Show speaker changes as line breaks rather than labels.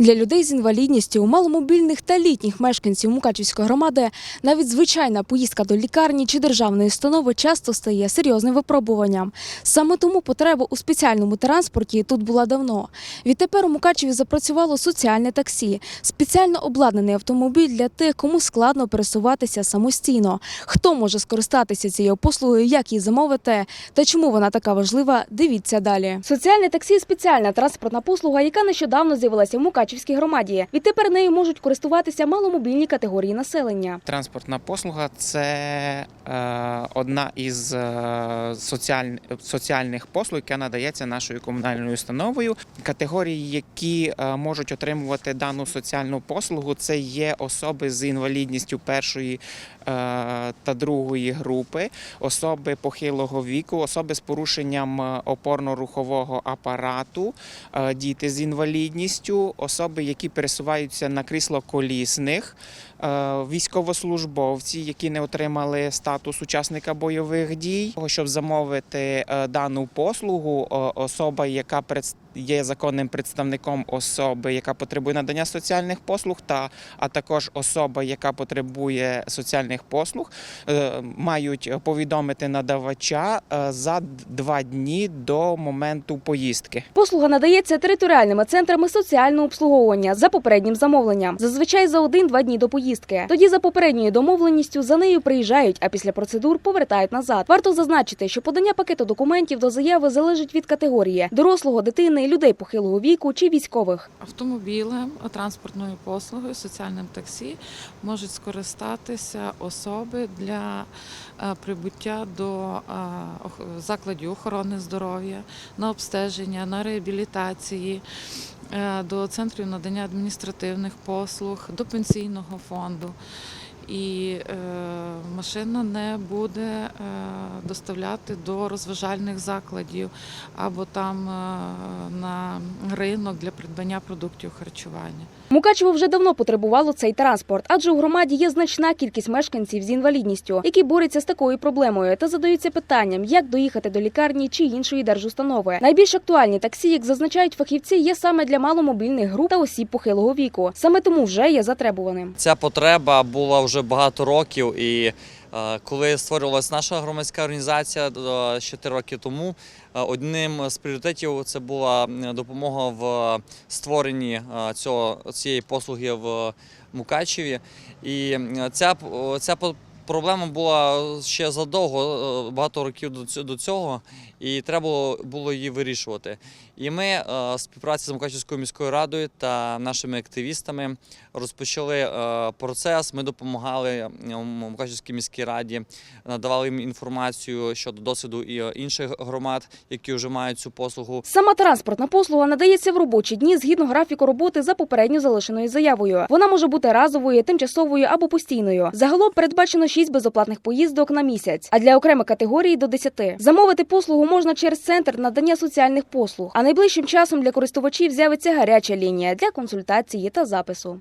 Для людей з інвалідністю, маломобільних та літніх мешканців Мукачівської громади навіть звичайна поїздка до лікарні чи державної установи часто стає серйозним випробуванням. Саме тому потреба у спеціальному транспорті тут була давно. Відтепер у Мукачеві запрацювало соціальне таксі, спеціально обладнаний автомобіль для тих, кому складно пересуватися самостійно. Хто може скористатися цією послугою, як її замовити та чому вона така важлива, дивіться далі. Соціальне таксі спеціальна транспортна послуга, яка нещодавно з'явилася в Мукачівській громаді. Відтепер нею можуть користуватися маломобільні категорії населення.
Транспортна послуга це е, одна із е, соціаль, соціальних послуг, яка надається нашою комунальною установою. Категорії, які е, можуть отримувати дану соціальну послугу, це є особи з інвалідністю першої та другої групи, особи похилого віку, особи з порушенням опорно-рухового апарату, діти з інвалідністю, особи, які пересуваються на крісло-колісних, е, військовослужбовці, які не отримали статус учасника бойових дій. Щоб замовити е, дану послугу, особа, яка є законним представником особи, яка потребує надання соціальних послуг, та а також особа, яка потребує соціальних послуг, е, мають повідомити надавача е, за два дні до моменту поїздки.
Послуга надається територіальними центрами соціального обслуговування за попереднім замовленням. Зазвичай за один-два дні до поїздки. Тоді за попередньою домовленістю за нею приїжджають, а після процедур повертають назад. Варто зазначити, що подання пакету документів до заяви залежить від категорії дорослого, дитини, людей похилого віку чи військових.
Автомобілем, транспортною послугою, соціальним таксі можуть скористатися особи для е, прибуття до е, закладів охорони здоров'я, на обстеження, на реабілітації, е, до центрів надання адміністративних послуг, до пенсійного фонду. І е, машина не буде е, доставляти до розважальних закладів або там е, на ринок для придбання продуктів харчування.
Мукачево вже давно потребувало цей транспорт, адже у громаді є значна кількість мешканців з інвалідністю, які борються з такою проблемою та задаються питанням, як доїхати до лікарні чи іншої держустанови. Найбільш актуальні таксі, як зазначають фахівці, є саме для маломобільних груп та осіб похилого віку. Саме тому вже є затребуваним.
Ця потреба була вже багато років, і коли створювалася наша громадська організація е, ще три роки тому, е, одним з пріоритетів це була допомога в створенні е, цього цієї послуги в Мукачеві. І ця ця проблема була ще задовго, е, багато років до цього, і треба було, її вирішувати. І ми е, в співпраці з Мукачевською міською радою та нашими активістами розпочали е, процес. Ми допомагали е, Мукачевській міській раді, надавали їм інформацію щодо досвіду і е, інших громад, які вже мають цю послугу.
Сама транспортна послуга надається в робочі дні згідно графіку роботи за попередньо залишеною заявою. Вона може бути разовою, тимчасовою або постійною. Загалом передбачено 6 безоплатних поїздок на місяць, а для окремих категорій до 10. Замовити послугу можна через центр надання соціальних послуг. А найближчим часом для користувачів з'явиться гаряча лінія для консультації та запису.